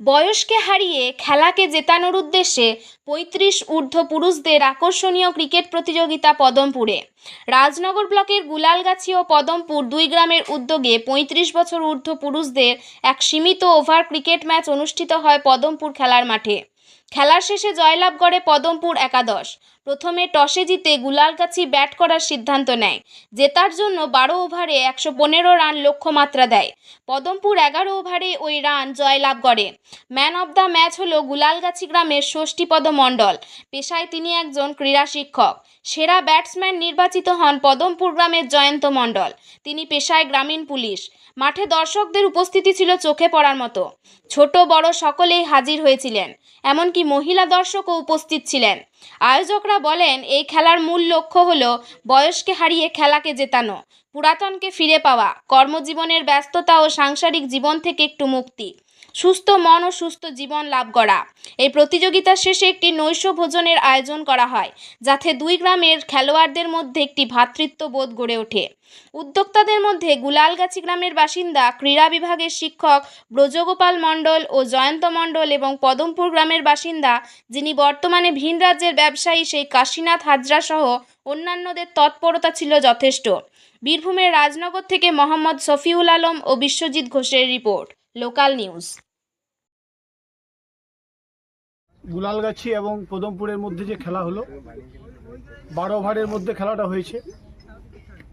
বয়সকে হারিয়ে খেলাকে জেতানোর উদ্দেশ্যে পঁয়ত্রিশ ঊর্ধ্ব পুরুষদের আকর্ষণীয় ক্রিকেট প্রতিযোগিতা পদমপুরে। রাজনগর ব্লকের গুলালগাছি ও পদমপুর দুই গ্রামের উদ্যোগে পঁয়ত্রিশ বছর ঊর্ধ্ব পুরুষদের এক সীমিত ওভার ক্রিকেট ম্যাচ অনুষ্ঠিত হয় পদমপুর খেলার মাঠে। খেলার শেষে জয়লাভ করে পদমপুর একাদশ। প্রথমে টসে জিতে গুলালগাছি ব্যাট করার সিদ্ধান্ত নেয়। জেতার জন্য বারো ওভারে একশো পনেরো রান লক্ষ্যমাত্রা দেয়। পদমপুর এগারো ওভারে ওই রান জয়লাভ করে। ম্যান অব দ্য ম্যাচ হল গুলালগাছি গ্রামের ষষ্ঠীপদ মণ্ডল। পেশায় তিনি একজন ক্রীড়া শিক্ষক। সেরা ব্যাটসম্যান নির্বাচিত হন পদমপুর গ্রামের জয়ন্ত মণ্ডল। তিনি পেশায় গ্রামীণ পুলিশ। মাঠে দর্শকদের উপস্থিতি ছিল চোখে পড়ার মতো। ছোট, বড় সকলেই হাজির হয়েছিলেন। এমনকি মহিলা দর্শকও উপস্থিত ছিলেন। আয়োজকরা বলেন, এই খেলার মূল লক্ষ্য হল বয়সকে হারিয়ে খেলাকে জেতানো, পুরাতনকে ফিরে পাওয়া, কর্মজীবনের ব্যস্ততা ও সাংসারিক জীবন থেকে একটু মুক্তি। সুস্থ মন ও সুস্থ জীবন লাভ করা। এই প্রতিযোগিতা শেষে একটি নৈশ ভোজনের আয়োজন করা হয়, যাতে দুই গ্রামের খেলোয়াড়দের মধ্যে একটি ভ্রাতৃত্ববোধ গড়ে ওঠে। উদ্যোক্তাদের মধ্যে গুলালগাছি গ্রামের বাসিন্দা, ক্রীড়া বিভাগের শিক্ষক, ব্রজগোপাল মণ্ডল ও জয়ন্ত মণ্ডল এবং পদমপুর গ্রামের বাসিন্দা, যিনি বর্তমানে ভিন রাজ্যের ব্যবসায়ী সেই কাশীনাথ হাজরা সহ অন্যান্যদের তৎপরতা ছিল যথেষ্ট। বীরভূমের রাজনগর থেকে মোহাম্মদ শফিউল আলম ও বিশ্বজিৎ ঘোষের রিপোর্ট। লোকাল নিউজ গুলালগাছি এবং পদমপুরের মধ্যে যে খেলা হলো, বারো ওভারের মধ্যে খেলাটা হয়েছে।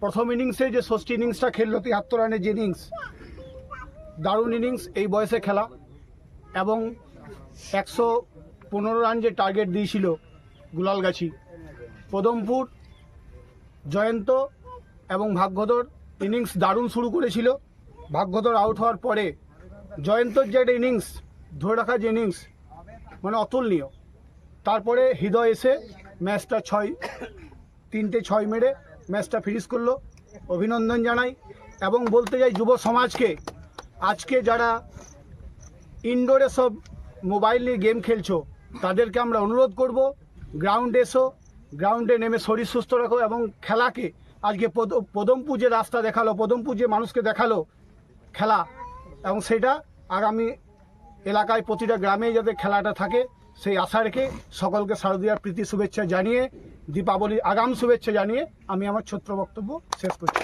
প্রথম ইনিংসে যে ষষ্ঠী ইনিংসটা খেললো তিয়াত্তর রানের যে ইনিংস দারুণ ইনিংস এই বয়সে খেলা এবং একশো পনেরো রান যে টার্গেট দিয়েছিল গুলালগাছি পদমপুর, জয়ন্ত এবং ভাগ্যধর ইনিংস দারুণ শুরু করেছিল। ভাগ্যধর আউট হওয়ার পরে জয়ন্তর যে ইনিংস ধরে রাখার যে ইনিংস মানে অতুলনীয়। তারপরে হৃদয় এসে ম্যাচটা ছয়, তিনটে ছয় মেরে ম্যাচটা ফিনিশ করল। অভিনন্দন জানাই। এবং বলতে যাই যুব সমাজকে, আজকে যারা ইনডোরে সব মোবাইল নিয়ে গেম খেলছো, তাদেরকে আমরা অনুরোধ করব গ্রাউন্ডে এসো গ্রাউন্ডে নেমে শরীর সুস্থ রাখো এবং খেলাকে আজকে পদ- পদমপুর যে রাস্তা দেখাল পদমপুর যে মানুষকে দেখাল, খেলা। এবং সেটা আগামী এলাকায় প্রতিটা গ্রামে যাতে খেলাটা থাকে, সেই আশা রেখে সকলকে শারদীয়ার প্রীতি শুভেচ্ছা জানিয়ে দীপাবলির আগাম শুভেচ্ছা জানিয়ে আমি আমার ছোট্ট বক্তব্য শেষ করছি।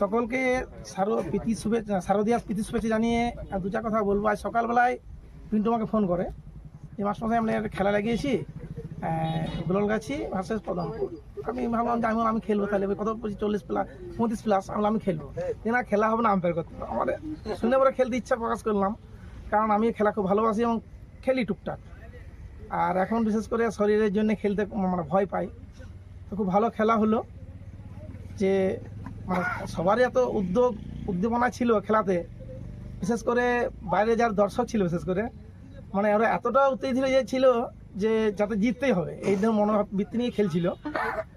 সকলকে শারো প্রীতি শুভেচ্ছা শারদীয়ার প্রীতি শুভেচ্ছা জানিয়ে আর দু চার কথা বলব। আজ সকালবেলায় পিন্টু আমাকে ফোন করে যে মাস্টারমশাই আমরা খেলা লাগিয়েছি। গোলগাছি ভার্সেস পদমপুর। আমি ভাবলাম যে আমি আমি খেলব তাহলে। কত বলছি চল্লিশ প্লাস পঁয়ত্রিশ প্লাস আমি বললাম, আমি খেলব। যে না খেলা হবে না আম্পায়ার করতে। আমার শুনে পরে খেলতে ইচ্ছা প্রকাশ করলাম। কারণ আমি খেলা খুব ভালোবাসি এবং খেলি টুকটাক। আর এখন বিশেষ করে শরীরের জন্য খেলতে মানে ভয় পাই। তো খুব ভালো খেলা হলো যে মানে সবারই এত উদ্যোগ উদ্দীপনা ছিল খেলাতে। বিশেষ করে বাইরে যার দর্শক ছিল বিশেষ করে। মানে ওরা এতটা উত্তেজিত হয়ে ছিল যে যাতে জিততেই হবে। এই ধরনের মনোবৃত্তি নিয়ে খেলছিল।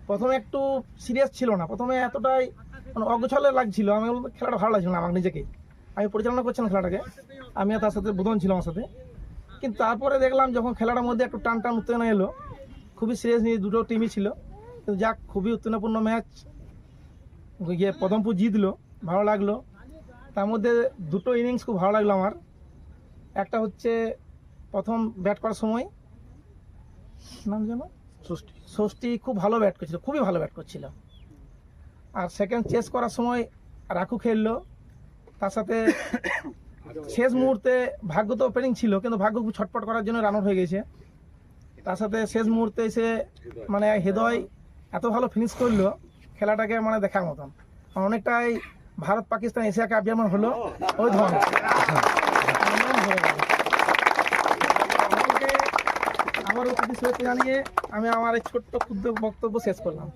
প্রথমে একটু সিরিয়াস ছিল না। প্রথমে এতটাই মানে অগোছালে লাগছিল। আমি খেলাটা ভালো লাগছিল না আমার নিজেকেই। আমি পরিচালনা করছিলাম খেলাটাকে। আমিও তার সাথে বোধন ছিল আমার সাথে। কিন্তু তারপরে দেখলাম যখন খেলাটার মধ্যে একটু টান টান উত্তেজনা এলো, খুবই সিরিয়াস নিয়ে দুটো টিমই ছিল। কিন্তু যাক, খুবই উত্তেজনাপূর্ণ ম্যাচ গিয়ে পদমপুর জিতলো। ভালো লাগল। তার মধ্যে দুটো ইনিংস খুব ভালো লাগল আমার। একটা হচ্ছে প্রথম ব্যাট করার সময় নাম যেন ষষ্ঠী। ষষ্ঠী খুব ভালো ব্যাট করছিল খুবই ভালো ব্যাট করছিল। আর সেকেন্ড চেস করার সময় রাখু খেললো। তার সাথে শেষ মুহূর্তে ভাগ্য তো ওপেনিং ছিল কিন্তু ভাগ্য খুব ছটপট করার জন্য রান আউট হয়ে গেছে। তার সাথে শেষ মুহূর্তে এসে মানে হৃদয় এত ভালো ফিনিশ করল খেলাটাকে মানে দেখার মতন। অনেকটাই ভারত পাকিস্তান এশিয়া কাপ যেমন হলো ওই ধরনের আমাকে আবারও প্রতি শুভেচ্ছা জানিয়ে আমি আমার এই ছোট্ট ক্ষুদ্র বক্তব্য শেষ করলাম।